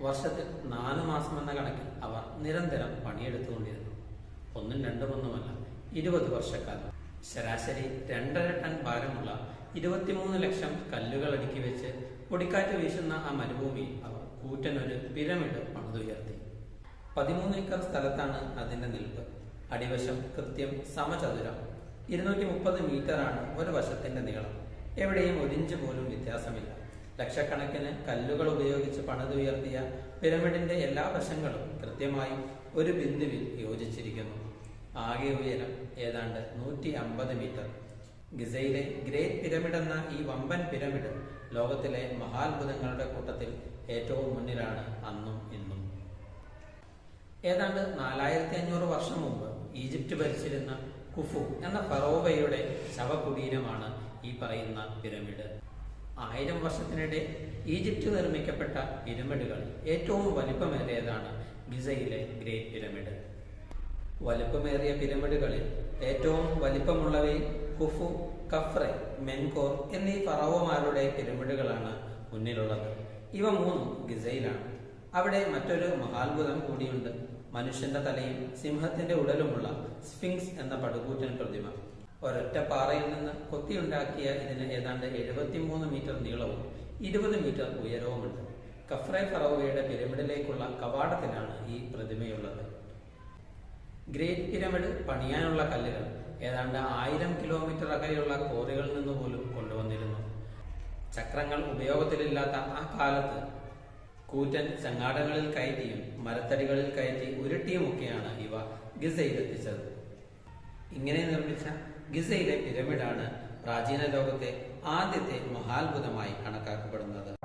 വർഷത്തിൽ നാലു മാസം എന്ന കണക്കിൽ അവർ നിരന്തരം പണിയെടുത്തുകൊണ്ടിരുന്നു. ഒന്നും രണ്ടുമൊന്നുമല്ല ഇരുപത് വർഷക്കാലം. ശരാശരി രണ്ടര ടൺ ഭാരമുള്ള ഇരുപത്തിമൂന്ന് ലക്ഷം കല്ലുകൾ അടുക്കി വെച്ച് പൊടിക്കാറ്റ് വീശുന്ന ആ മരുഭൂമിയിൽ അവർ കൂറ്റനൊരു പിരമിഡ് പണിതുയർത്തി. പതിമൂന്ന് ഏക്കർ സ്ഥലത്താണ് അതിന്റെ നിൽപ്പ്. അടിവശം കൃത്യം സമചതുരം. ഇരുന്നൂറ്റി മുപ്പത് ആണ് ഒരു വശത്തിന്റെ നീളം. എവിടെയും ഒരിഞ്ച് പോലും വ്യത്യാസമില്ല. ലക്ഷക്കണക്കിന് കല്ലുകൾ ഉപയോഗിച്ച് പണിതുയർത്തിയ പിരമിഡിന്റെ എല്ലാ വശങ്ങളും കൃത്യമായി ഒരു ബിന്ദുവിൽ യോജിച്ചിരിക്കുന്നു. ആകെ ഉയരം ഏതാണ്ട് നൂറ്റി അമ്പത് മീറ്റർ. ഗിസയിലെ ഗ്രേറ്റ് പിരമിഡ് എന്ന ഈ വമ്പൻ പിരമിഡ് ലോകത്തിലെ മഹാത്ഭുതങ്ങളുടെ കൂട്ടത്തിൽ ഏറ്റവും മുന്നിലാണ് അന്നും ഇന്നും. ഏതാണ്ട് നാലായിരത്തി അഞ്ഞൂറ് വർഷം മുമ്പ് ഈജിപ്റ്റ് ഭരിച്ചിരുന്ന കുഫു എന്ന ഫറോവയുടെ ശവകുടീരമാണ് ഈ പറയുന്ന പിരമിഡ്. ആയിരം വർഷത്തിനിടെ ഈജിപ്റ്റ് നിർമ്മിക്കപ്പെട്ട പിരമിഡുകൾ ഏറ്റവും വലിപ്പമേറിയതാണ് ഗിസയിലെ ഗ്രേറ്റ് പിരമിഡ്. വലിപ്പമേറിയ പിരമിഡുകളിൽ ഏറ്റവും വലിപ്പമുള്ളവയിൽ കുഫു കഫ്രെ മെൻകോർ എന്നീ ഫറവോമാരുടെ പിരമിഡുകളാണ് മുന്നിലുള്ളത്. ഇവ മൂന്നും ഗിസയിലാണ്. അവിടെ മറ്റൊരു മഹാത്ഭുതം കൂടിയുണ്ട്. മനുഷ്യന്റെ തലയും സിംഹത്തിന്റെ ഉടലുമുള്ള സ്ഫിങ്സ് എന്ന പടുകൂറ്റൻ പ്രതിമ. ഒരൊറ്റ പാറയിൽ നിന്ന് കൊത്തിയുണ്ടാക്കിയ ഇതിന് ഏതാണ്ട് എഴുപത്തിമൂന്ന് മീറ്റർ നീളവും ഇരുപത് മീറ്റർ ഉയരവുമുണ്ട്. കഫ്രെ ഫറോവയുടെ പിരമിഡിലേക്കുള്ള കവാടത്തിലാണ് ഈ പ്രതിമയുള്ളത്. ഗ്രേറ്റ് പിരമിഡ് പണിയാനുള്ള കല്ലുകൾ ഏതാണ്ട് ആയിരം കിലോമീറ്റർ അകലെയുള്ള കോറികളിൽ നിന്ന് പോലും കൊണ്ടുവന്നിരുന്നു. ചക്രങ്ങൾ ഉപയോഗത്തിലില്ലാത്ത ആ കാലത്ത് കൂറ്റൻ ചങ്ങാടങ്ങളിൽ കയറ്റിയും മരത്തടികളിൽ കയറ്റി ഉരുട്ടിയുമൊക്കെയാണ് ഇവ ഗിസയിലെത്തിച്ചത് ഇങ്ങനെ നിർമ്മിച്ച ഗിസയിലെ പിരമിഡാണ് പ്രാചീന ലോകത്തെ ആദ്യത്തെ മഹാത്ഭുതമായി കണക്കാക്കപ്പെടുന്നത്.